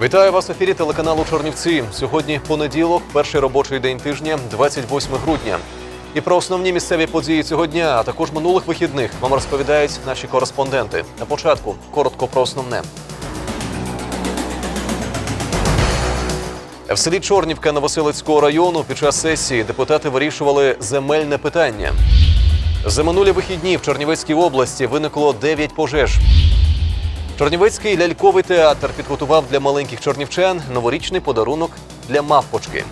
Вітаю вас в ефірі телеканалу Чорнівці. Сьогодні понеділок, перший робочий день тижня, 28 грудня. І про основні місцеві події цього дня, а також минулих вихідних вам розповідають наші кореспонденти. На початку коротко про основне. В селі Чорнівка Новоселицького району під час сесії депутати вирішували земельне питання. За минулі вихідні в Чернівецькій області виникло 9 пожеж. Чернівецький ляльковий театр підготував для маленьких чорнівчан новорічний подарунок для мавпочки.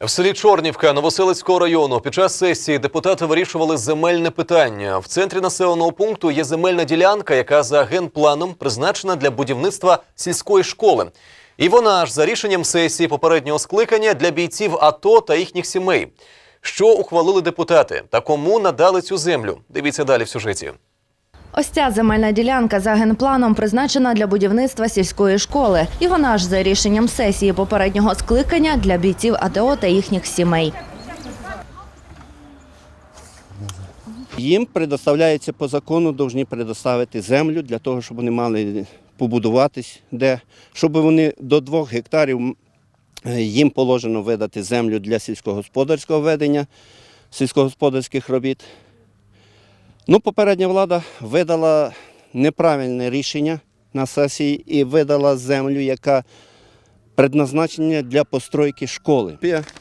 В селі Чорнівка Новоселицького району під час сесії депутати вирішували земельне питання. В центрі населеного пункту є земельна ділянка, яка за генпланом призначена для будівництва сільської школи. І вона ж за рішенням сесії попереднього скликання для бійців АТО та їхніх сімей. Що ухвалили депутати та кому надали цю землю? Дивіться далі в сюжеті. Ось ця земельна ділянка за генпланом призначена для будівництва сільської школи. І вона ж за рішенням сесії попереднього скликання для бійців АТО та їхніх сімей. Їм предоставляється по закону, повинні предоставити землю для того, щоб вони мали побудуватись де, щоб вони до двох гектарів їм положено видати землю для сільськогосподарського ведення, сільськогосподарських робіт. Ну, попередня влада видала неправильне рішення на сесії і видала землю, яка предназначення для постройки школи.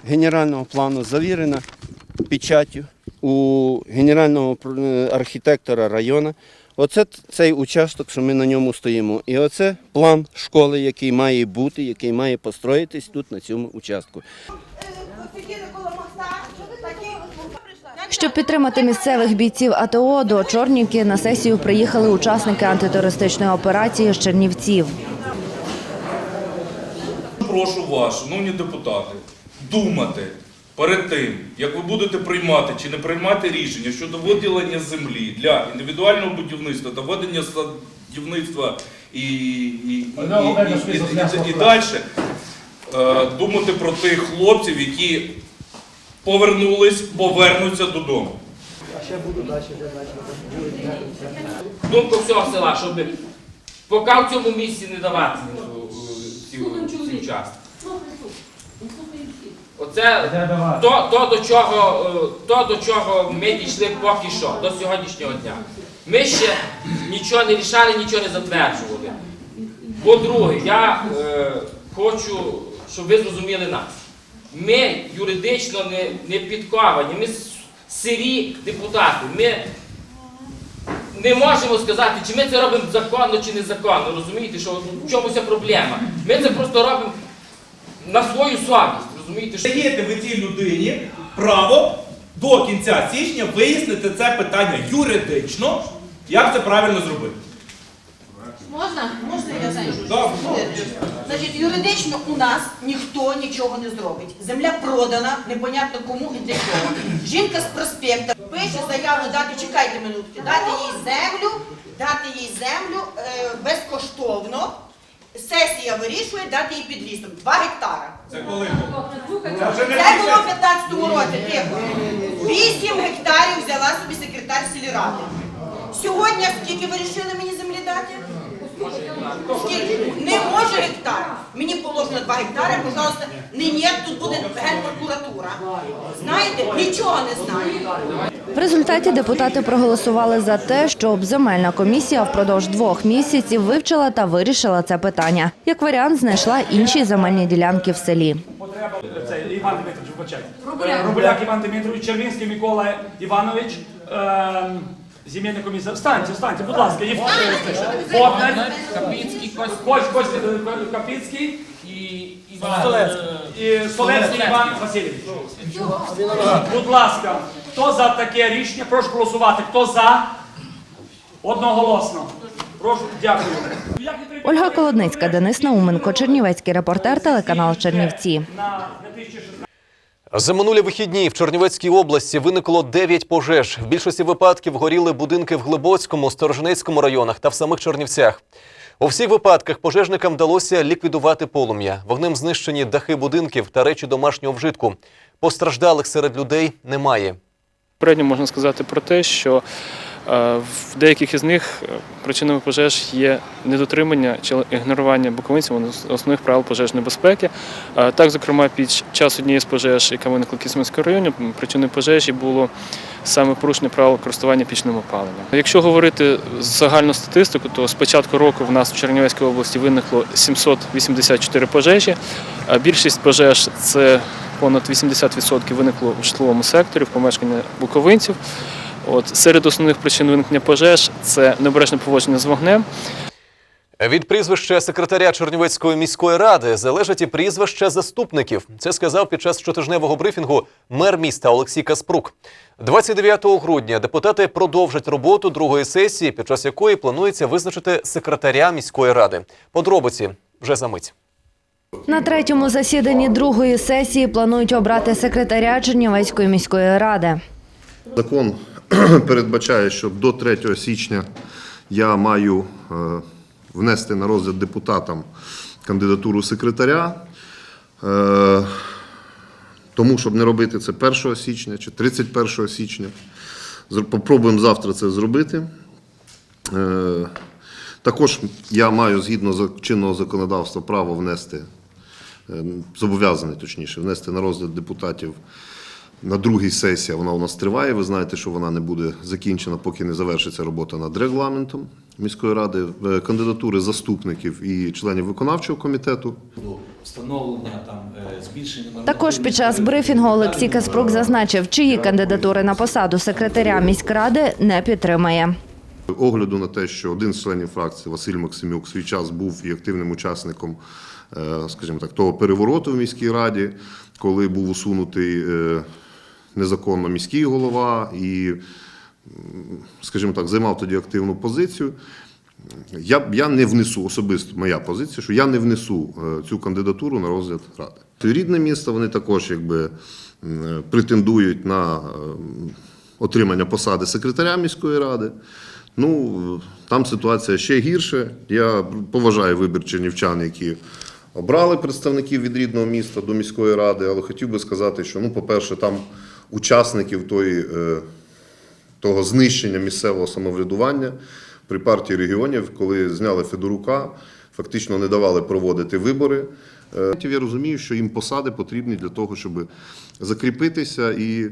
Генерального плану завірена печаттю у генерального е, архітектора району. Оце цей участок, що ми на ньому стоїмо. І оце план школи, який має бути, який має построїтись тут на цьому участку. Щоб підтримати місцевих бійців АТО до Чорнівки на сесію приїхали учасники антитерористичної операції з Чернівців. Прошу вас, шановні депутати, думати перед тим, як ви будете приймати чи не приймати рішення щодо виділення землі для індивідуального будівництва та ведення садівництва і, і, і, і, і, і, і далі, е, думати про тих хлопців, які повернулись, повернуться додому. думка всього села, щоб поки в цьому місці не давати ці, ці участки. Оце то, то, до чого, е, то, до чого ми дійшли поки що, до сьогоднішнього дня. Ми ще нічого не рішали, нічого не затверджували. По-друге, я е, хочу, щоб ви зрозуміли нас. Ми юридично не, не підковані, ми сирі депутати. Ми не можемо сказати, чи ми це робимо законно чи незаконно. Розумієте, що в чому ця проблема? Ми це просто робимо на свою совість. Розумієте, що Даєте ви цій людині право до кінця січня вияснити це питання юридично, як це правильно зробити. Можна? Можна я зайду? Да. Значить, юридично у нас ніхто нічого не зробить. Земля продана, непонятно кому і для чого. Жінка з проспекта пише заяву дати, чекайте минутки, дати їй землю, дати їй землю е, безкоштовно. Сесія вирішує дати їй під лісом. Два гектара. Це коли? Це було в 15-му році, тихо. Вісім гектарів взяла собі секретар сільради. Сьогодні скільки вирішили мені землі дати? Скільки? Не може гектар. Мені положено 2 гектари, пожалуйста. Не ні, тут буде генпрокуратура. Знаєте, нічого не знаю. В результаті депутати проголосували за те, щоб земельна комісія впродовж двох місяців вивчила та вирішила це питання. Як варіант, знайшла інші земельні ділянки в селі. Це Іван Дмитрович, вибачайте. Рубуляк Іван Дмитрович, Червінський Микола Іванович, ем, земельна комісія. Встаньте, встаньте, будь ласка. Е, Богдан, Капіцький Кость Кость, Кость е, Капіцький і Іван. і Солецький Іван Васильович. Будь ласка, хто за таке рішення? Прошу голосувати. Хто за? Одноголосно. Прошу, дякую. Ольга Колодницька, Денис Науменко, Чернівецький репортер, телеканал Чернівці. На 2016 За минулі вихідні в Чернівецькій області виникло 9 пожеж. В більшості випадків горіли будинки в Глибоцькому, Сторожинецькому районах та в самих Чернівцях. У всіх випадках пожежникам вдалося ліквідувати полум'я. Вогнем знищені дахи будинків та речі домашнього вжитку. Постраждалих серед людей немає. Попередньо можна сказати про те, що В деяких із них е, причинами пожеж є недотримання чи ігнорування буковинцями основних правил пожежної безпеки. Е, Так, зокрема, під час однієї з пожеж, яка виникла в Кіцманському районі, причиною пожежі було саме порушення правил користування пічним опаленням. Якщо говорити загальну статистику, то з початку року в нас в Чернівецькій області виникло 784 пожежі. Більшість пожеж це понад 80% виникло в житловому секторі, в помешканні буковинців. От серед основних причин виникнення пожеж це необережне поводження з вогнем, Від прізвища секретаря Чернівецької міської ради залежать і прізвища заступників. Це сказав під час щотижневого брифінгу мер міста Олексій Каспрук. 29 грудня депутати продовжать роботу другої сесії, під час якої планується визначити секретаря міської ради. Подробиці вже за мить. На третьому засіданні другої сесії планують обрати секретаря Чернівецької міської ради. Закон передбачає, що до 3 січня я маю е, внести на розгляд депутатам кандидатуру секретаря. Е, Тому, щоб не робити це 1 січня чи 31 січня, попробуємо завтра це зробити. Е, Також я маю згідно чинного законодавства право внести, зобов'язаний точніше, внести на розгляд депутатів на другій сесії вона у нас триває. Ви знаєте, що вона не буде закінчена, поки не завершиться робота над регламентом міської ради. Е, Кандидатури заступників і членів виконавчого комітету. встановлення там е, збільшення Також під час брифінгу Олексій Каспрук зазначив, чиї кандидатури на посаду секретаря міськради не підтримає. Огляду на те, що один з членів фракції Василь Максимюк свій час був і активним учасником, е, скажімо так, того перевороту в міській раді, коли був усунутий незаконно міський голова і, скажімо так, займав тоді активну позицію. Я, я не внесу особисто моя позиція, що я не внесу е, цю кандидатуру на розгляд ради. Рідне місто вони також якби претендують на е, отримання посади секретаря міської ради. Ну там ситуація ще гірше. Я поважаю вибір чернівчан, які обрали представників від рідного міста до міської ради, але хотів би сказати, що ну, по-перше, там учасників тої. е, того знищення місцевого самоврядування при партії регіонів, коли зняли Федорука, фактично не давали проводити вибори. Е, Я розумію, що їм посади потрібні для того, щоб закріпитися і,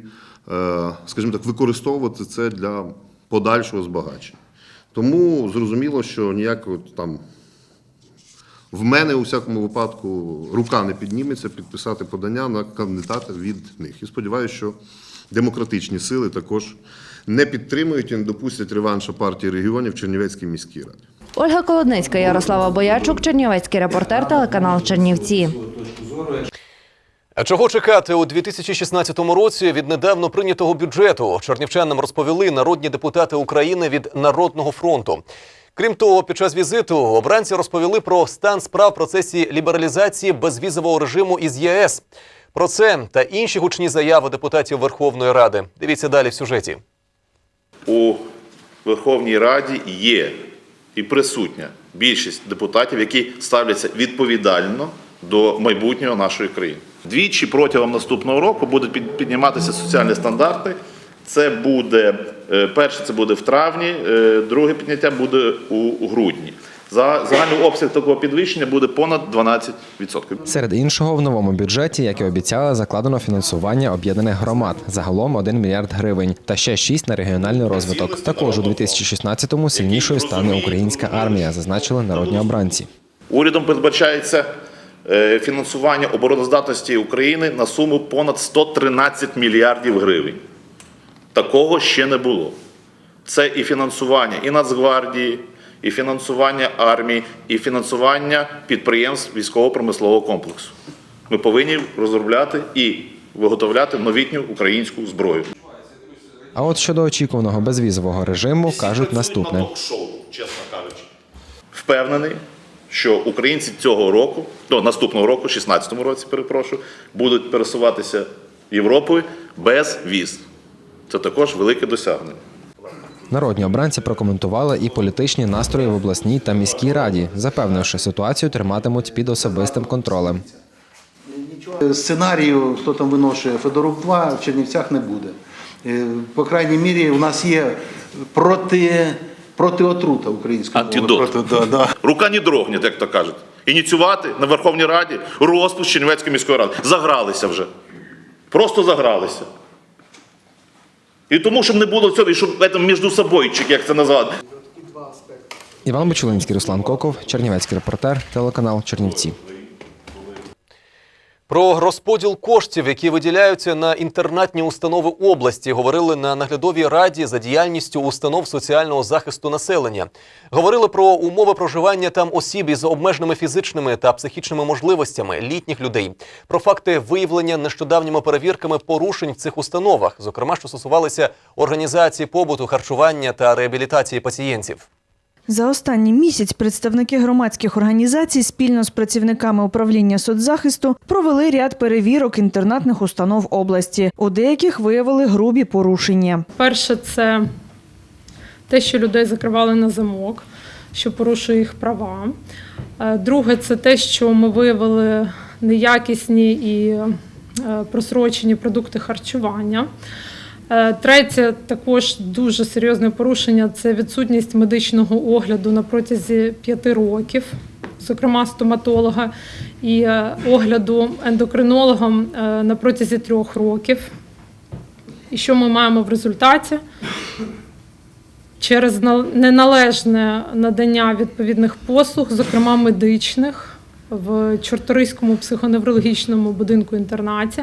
е, скажімо так, використовувати це для подальшого збагачення. Тому зрозуміло, що ніякого там. В мене у всякому випадку рука не підніметься підписати подання на кандидата від них. І сподіваюся, що демократичні сили також не підтримують і не допустять реванша партії регіонів в Чернівецькій міській раді. Ольга Колодницька, Ярослава Боячук, Чернівецький репортер, телеканал Чернівці. А чого чекати у 2016 році від недавно прийнятого бюджету? Чернівчанам розповіли народні депутати України від Народного фронту. Крім того, під час візиту обранці розповіли про стан справ в процесі лібералізації безвізового режиму із ЄС. Про це та інші гучні заяви депутатів Верховної Ради. Дивіться далі в сюжеті. у Верховній Раді є і присутня більшість депутатів, які ставляться відповідально до майбутнього нашої країни. Двічі протягом наступного року будуть під- підніматися соціальні стандарти. Це буде е, перше, це буде в травні, е, друге підняття буде у грудні. За загальний обсяг такого підвищення буде понад 12%. Серед іншого, в новому бюджеті, як і обіцяли, закладено фінансування об'єднаних громад загалом 1 мільярд гривень та ще 6 на регіональний розвиток. Також у 2016-му сильнішою стане українська армія, зазначили народні обранці. Урядом передбачається е, фінансування обороноздатності України на суму понад 113 мільярдів гривень. Такого ще не було. Це і фінансування і Нацгвардії, і фінансування армії, і фінансування підприємств військово-промислового комплексу. Ми повинні розробляти і виготовляти новітню українську зброю. А от щодо очікуваного безвізового режиму кажуть наступне. Чесно кажучи. Впевнений, що українці цього року, до наступного року, 16-му році, перепрошую, будуть пересуватися Європою без віз. Це також велике досягнення. Народні обранці прокоментували і політичні настрої в обласній та міській раді, запевнивши, ситуацію триматимуть під особистим контролем. Сценарію, хто там виношує Федорук 2 в Чернівцях не буде. Е, По крайній мірі, у нас є проти, проти отрута української мови. Антидот. Проти, да, да. Рука не дрогне, як то кажуть. Ініціювати на Верховній Раді розпуск Чернівецької міської ради. Загралися вже. Просто загралися. І тому, щоб не було цього, і щоб це між собою, як це назвати. Іван Бочулинський, Руслан Коков, Чернівецький репортер, телеканал Чернівці. Про розподіл коштів, які виділяються на інтернатні установи області, говорили на наглядовій раді за діяльністю установ соціального захисту населення. Говорили про умови проживання там осіб із обмеженими фізичними та психічними можливостями літніх людей, про факти виявлення нещодавніми перевірками порушень в цих установах, зокрема, що стосувалися організації побуту, харчування та реабілітації пацієнтів. За останній місяць представники громадських організацій спільно з працівниками управління соцзахисту провели ряд перевірок інтернатних установ області. У деяких виявили грубі порушення. Перше, це те, що людей закривали на замок, що порушує їх права. Е, Друге, це те, що ми виявили неякісні і е, просрочені продукти харчування. Е, Третє, також дуже серйозне порушення це відсутність медичного огляду на протязі п'яти років, зокрема стоматолога, і е, огляду ендокринологом е, на протязі трьох років. І що ми маємо в результаті? Через на- неналежне надання відповідних послуг, зокрема медичних, в Чорторийському психоневрологічному будинку інтернаті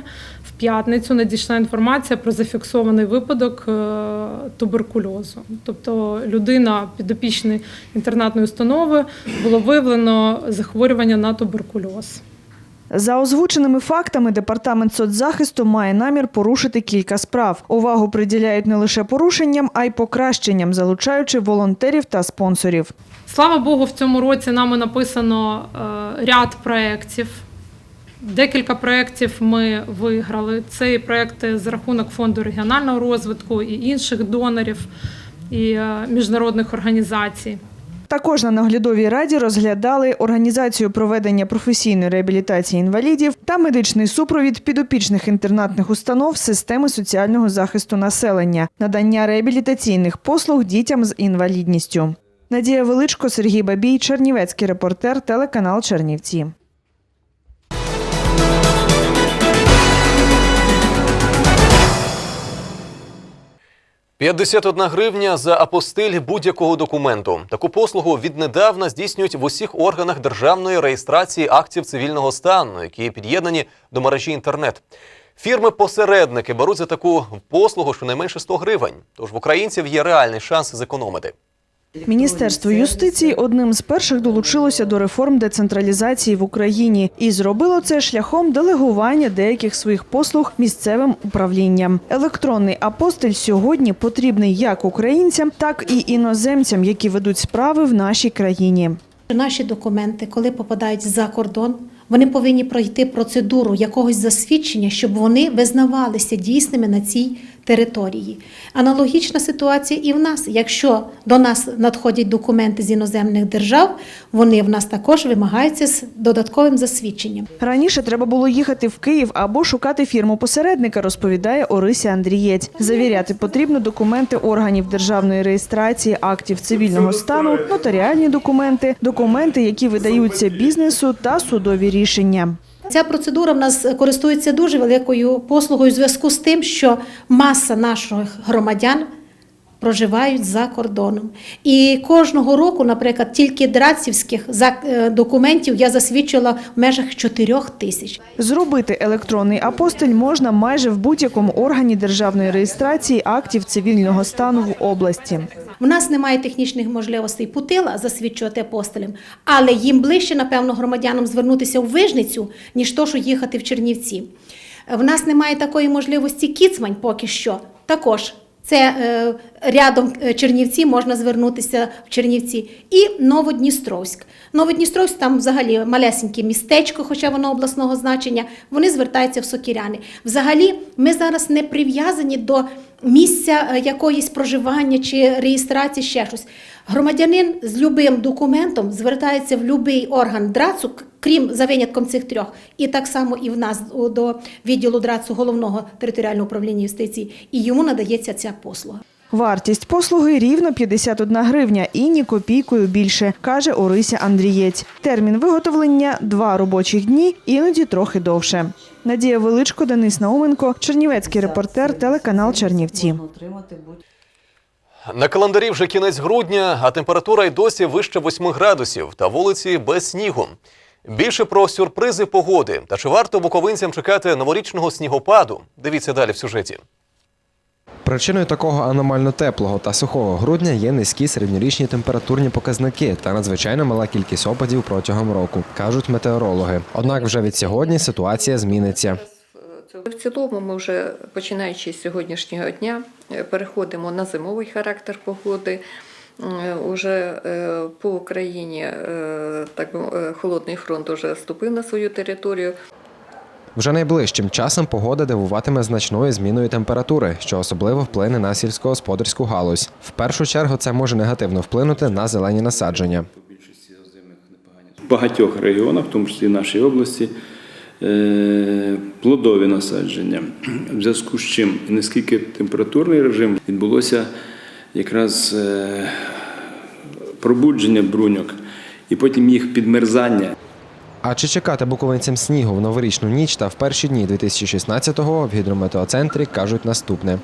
в п'ятницю надійшла інформація про зафіксований випадок е, туберкульозу. Тобто людина підопічний інтернатної установи було виявлено захворювання на туберкульоз. За озвученими фактами, департамент соцзахисту має намір порушити кілька справ. Увагу приділяють не лише порушенням, а й покращенням, залучаючи волонтерів та спонсорів. Слава Богу, в цьому році нами написано е, ряд проєктів. Декілька проєктів ми виграли. Це і проєкти за рахунок фонду регіонального розвитку і інших донорів і е, міжнародних організацій. Також на наглядовій раді розглядали організацію проведення професійної реабілітації інвалідів та медичний супровід підопічних інтернатних установ системи соціального захисту населення, надання реабілітаційних послуг дітям з інвалідністю. Надія Величко, Сергій Бабій, Чернівецький репортер, телеканал Чернівці. 51 гривня за апостиль будь-якого документу. Таку послугу віднедавна здійснюють в усіх органах державної реєстрації актів цивільного стану, які під'єднані до мережі інтернет. Фірми-посередники беруть за таку послугу щонайменше 100 гривень. Тож в українців є реальний шанс зекономити. Міністерство юстиції одним з перших долучилося до реформ децентралізації в Україні і зробило це шляхом делегування деяких своїх послуг місцевим управлінням. Електронний апостиль сьогодні потрібний як українцям, так і іноземцям, які ведуть справи в нашій країні. Наші документи, коли попадають за кордон, вони повинні пройти процедуру якогось засвідчення, щоб вони визнавалися дійсними на цій території. Аналогічна ситуація і в нас. Якщо до нас надходять документи з іноземних держав, вони в нас також вимагаються з додатковим засвідченням. Раніше треба було їхати в Київ або шукати фірму посередника, розповідає Орися Андрієць. Завіряти потрібно документи органів державної реєстрації, актів цивільного стану, нотаріальні документи, документи, які видаються бізнесу та судові рішення. Ця процедура в нас користується дуже великою послугою в зв'язку з тим, що маса наших громадян проживають за кордоном. І кожного року, наприклад, тільки драцівських е, документів я засвідчила в межах 4 тисяч. Зробити електронний апостиль можна майже в будь-якому органі державної реєстрації актів цивільного стану в області. В нас немає технічних можливостей путила засвідчувати апостолем, але їм ближче, напевно, громадянам звернутися в Вижницю, ніж то, що їхати в Чернівці. В нас немає такої можливості Кіцмань поки що. Також це е, рядом е, Чернівці можна звернутися в Чернівці. І Новодністровськ. Новодністровськ там взагалі малесеньке містечко, хоча воно обласного значення. Вони звертаються в Сокіряни. Взагалі, ми зараз не прив'язані до місця е, якоїсь проживання чи реєстрації ще щось. Громадянин з любим документом звертається в будь-який орган ДРАЦу, крім за винятком цих трьох. І так само і в нас до відділу ДРАЦу головного територіального управління юстиції, і йому надається ця послуга. Вартість послуги рівно 51 гривня і ні копійкою більше, каже Орися Андрієць. Термін виготовлення – два робочих дні, іноді трохи довше. Надія Величко, Денис Науменко, Чернівецький репортер, телеканал Чернівці. На календарі вже кінець грудня, а температура й досі вище 8 градусів та вулиці без снігу. Більше про сюрпризи погоди та чи варто буковинцям чекати новорічного снігопаду? Дивіться далі в сюжеті. Причиною такого аномально теплого та сухого грудня є низькі середньорічні температурні показники та надзвичайно мала кількість опадів протягом року, кажуть метеорологи. Однак вже від сьогодні ситуація зміниться. В цілому ми вже починаючи з сьогоднішнього дня е, переходимо на зимовий характер погоди. Е, Уже е, по Україні так би, холодний фронт уже вступив на свою територію. Вже найближчим часом погода дивуватиме значною зміною температури, що особливо вплине на сільськогосподарську галузь. В першу чергу це може негативно вплинути на зелені насадження. В багатьох регіонах, в тому числі в нашій області, е, плодові насадження. В зв'язку з чим наскільки температурний режим відбулося якраз е, пробудження бруньок і потім їх підмерзання. А чи чекати буковинцям снігу в новорічну ніч та в перші дні 2016-го в гідрометеоцентрі кажуть наступне.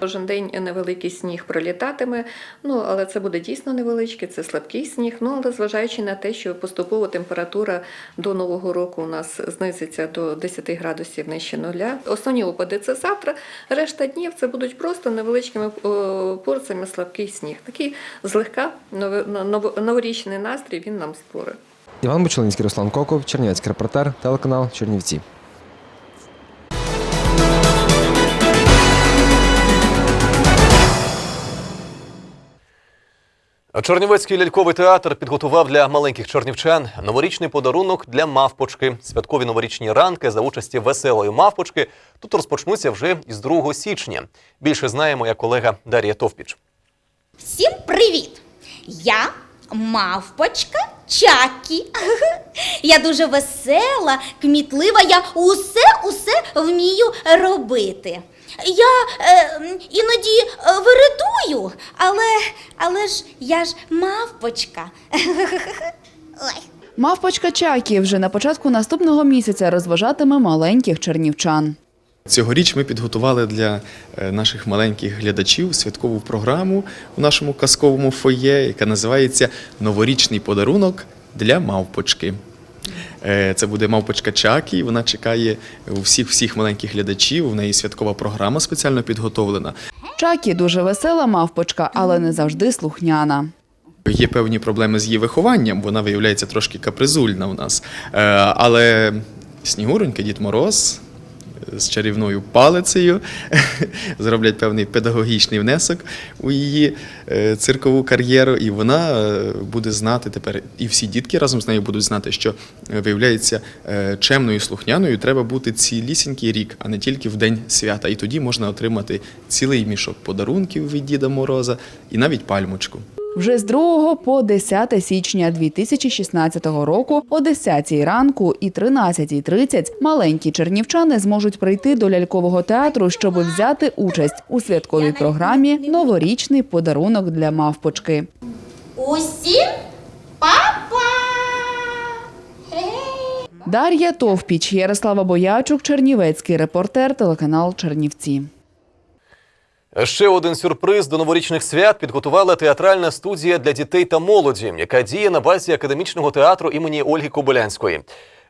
Кожен день невеликий сніг пролітатиме, ну але це буде дійсно невеличкий, це слабкий сніг. Ну але зважаючи на те, що поступово температура до нового року у нас знизиться до 10 градусів нижче нуля. Основні опади це завтра. Решта днів це будуть просто невеличкими о, порціями слабкий сніг. Такий злегка новорічний настрій він нам створить. Іван Бучелинський, Руслан Коков, Чернівецький репортер, телеканал Чернівці. Чернівецький ляльковий театр підготував для маленьких чернівчан новорічний подарунок для мавпочки. Святкові новорічні ранки за участі веселої мавпочки тут розпочнуться вже із 2 січня. Більше знає моя колега Дар'я Товпіч. Всім привіт! Я мавпочка Чакі. Я дуже весела, кмітлива, я усе-усе вмію робити. Я е, іноді е, виридую, але, але ж я ж мавпочка. Мавпочка Чакі вже на початку наступного місяця розважатиме маленьких чернівчан. Цьогоріч ми підготували для е, наших маленьких глядачів святкову програму у нашому казковому фоє, яка називається Новорічний подарунок для мавпочки. Е, Це буде мавпочка Чакі. Вона чекає у всіх всіх маленьких глядачів. У неї святкова програма спеціально підготовлена. Чакі дуже весела мавпочка, але не завжди слухняна. Є певні проблеми з її вихованням, вона виявляється трошки капризульна у нас. Е, Але Снігуронька, Дід Мороз з чарівною палицею зроблять певний педагогічний внесок у її е, циркову кар'єру, і вона е, буде знати тепер, і всі дітки разом з нею будуть знати, що е, виявляється чемною слухняною треба бути цілісінький рік, а не тільки в день свята. І тоді можна отримати цілий мішок подарунків від Діда Мороза і навіть пальмочку. Вже з 2 по 10 січня 2016 року о 10 ранку і 13.30 маленькі чернівчани зможуть прийти до лялькового театру, щоб взяти участь у святковій програмі Новорічний подарунок для мавпочки. Усім па-па! Дар'я Товпіч, Ярослава Боячук, Чернівецький репортер, телеканал Чернівці. Ще один сюрприз до новорічних свят підготувала театральна студія для дітей та молоді, яка діє на базі академічного театру імені Ольги Кобилянської.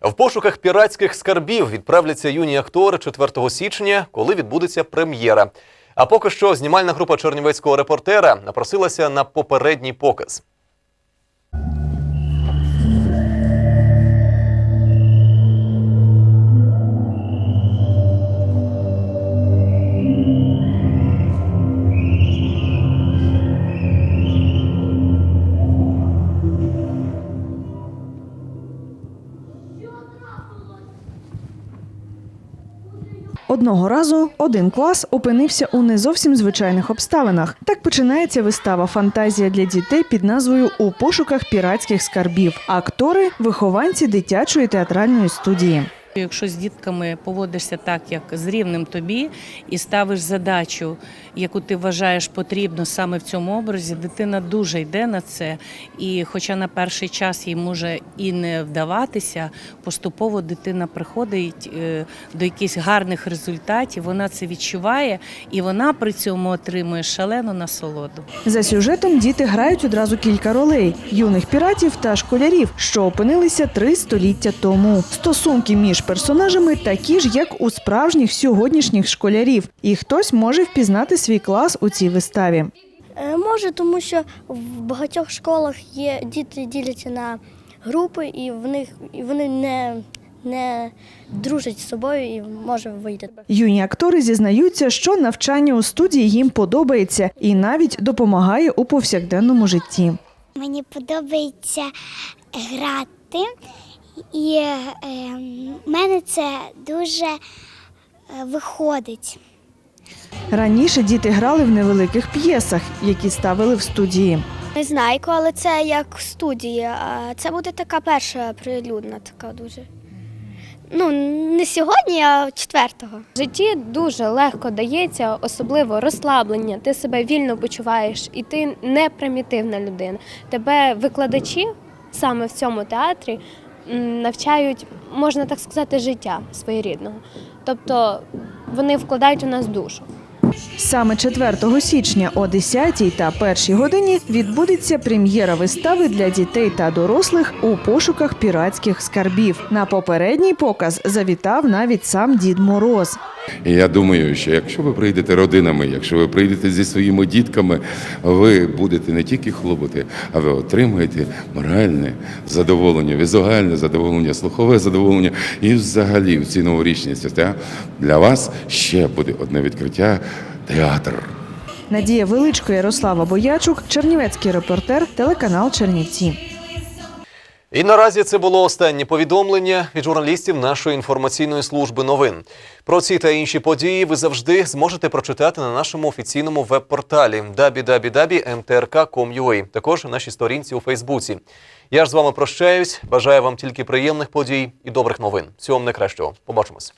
В пошуках піратських скарбів відправляться юні актори 4 січня, коли відбудеться прем'єра. А поки що знімальна група чернівецького репортера напросилася на попередній показ. Одного разу один клас опинився у не зовсім звичайних обставинах. Так починається вистава Фантазія для дітей під назвою У пошуках піратських скарбів. Актори вихованці дитячої театральної студії. Якщо з дітками поводишся так, як з рівним тобі, і ставиш задачу, яку ти вважаєш потрібно саме в цьому образі, дитина дуже йде на це. І хоча на перший час їй може і не вдаватися, поступово дитина приходить е, до якихось гарних результатів, вона це відчуває і вона при цьому отримує шалену насолоду. За сюжетом діти грають одразу кілька ролей юних піратів та школярів, що опинилися три століття тому. Стосунки між персонажами такі ж, як у справжніх сьогоднішніх школярів, і хтось може впізнати свій клас у цій виставі. Е, Може, тому що в багатьох школах є діти діляться на групи, і в них і вони не, не дружать з собою і може вийти. Юні актори зізнаються, що навчання у студії їм подобається і навіть допомагає у повсякденному житті. Мені подобається грати, і в мене це дуже е, виходить. Раніше діти грали в невеликих п'єсах, які ставили в студії. Не знаю, але це як студія. а Це буде така перша прилюдна, така дуже. Ну, не сьогодні, а четвертого. В житті дуже легко дається, особливо розслаблення. Ти себе вільно почуваєш, і ти не примітивна людина. Тебе викладачі саме в цьому театрі навчають, можна так сказати, життя своєрідного. Тобто вони вкладають у нас душу. Саме 4 січня о 10 та 1 годині відбудеться прем'єра вистави для дітей та дорослих у пошуках піратських скарбів. На попередній показ завітав навіть сам Дід Мороз. Я думаю, що якщо ви прийдете родинами, якщо ви прийдете зі своїми дітками, ви будете не тільки хлопоти, а ви отримаєте моральне задоволення, візуальне задоволення, слухове задоволення. І взагалі в ці новорічні свята для вас ще буде одне відкриття театр. Надія Величко, Ярослава Боячук, Чернівецький репортер, телеканал Чернівці. І наразі це було останнє повідомлення від журналістів нашої інформаційної служби новин. Про ці та інші події ви завжди зможете прочитати на нашому офіційному веб-порталі www.mtrk.com.ua, також на нашій сторінці у Фейсбуці. Я ж з вами прощаюсь. Бажаю вам тільки приємних подій і добрих новин. Всього вам найкращого. Побачимось.